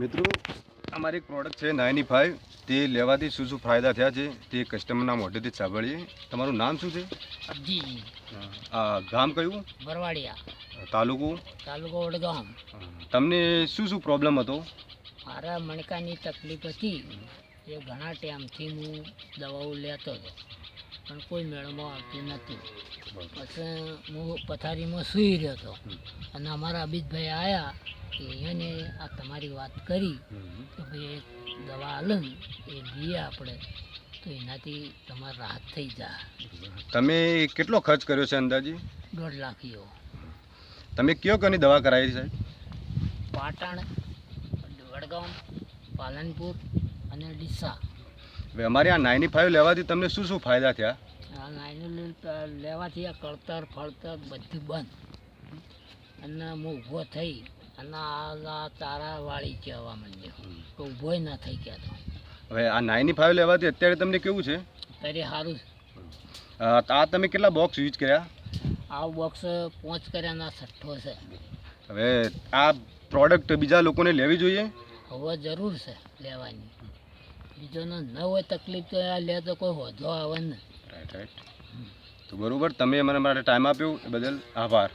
મિત્રો અમારી એક પ્રોડક્ટ છે નાઇની ફાઇવ. તે લેવાથી શું શું ફાયદા થયા છે તે કસ્ટમરના મોઢેથી સાંભળીએ. તમારું નામ શું છે? અબજી આ ગામ કયું? બરવાડિયા તાલુકો? તાલુકો વડગામ. તમને શું શું પ્રોબ્લેમ હતો? મારા મણકાની તકલીફ હતી. એ ઘણા ટાઈમથી હું દવાઓ લેતો હતો. પણ કોઈ મેળમાં આવતી નથી પછી હું પથારીમાં સૂઈ રહ્યો હતો. અને અમારા અબીતભાઈ આવ્યા કે એને આ તમારી વાત કરી કે ભાઈ એક દવા આલે એ લઈએ આપણે. તો એનાથી તમારે રાહત થઈ જાય તમે કેટલો ખર્ચ કર્યો છે અંદાજી? દોઢ લાખ એવો. તમે કયો કોની દવા કરાવી સાહેબ? પાટણ વડગામ પાલનપુર અને ડીસા. હવે અમારી આ નાઇની ફાઇવ લેવાથી તમને શું શું ફાયદા થયા? આ નાઇની લેવાથી આ કળતર ફળતર બધું બંધ. અને હું ઊભો થઈ અને આ તારાવાળી તારા વાળી કહેવા માંડ્યો. તો ઊભોય ના થઈ ગયા તો. હવે આ નાઇની ફાઇવ લેવાથી અત્યારે તમને કેવું છે? ત્યારે સારું છે. આ તમે કેટલા બોક્સ યુઝ કર્યા? આ બોક્સ પોંચ કર્યાના છઠ્ઠો છે. હવે આ પ્રોડક્ટ બીજા લોકોને લેવી જોઈએ? હવે જરૂર છે લેવાની. બીજોને ન હોય તકલીફ તો આ લે તો કોઈ વધો આવે ને. રાઈટ રાઈટ તો બરાબર તમે મને મારા ટાઈમ આપ્યો એ બદલ આભાર.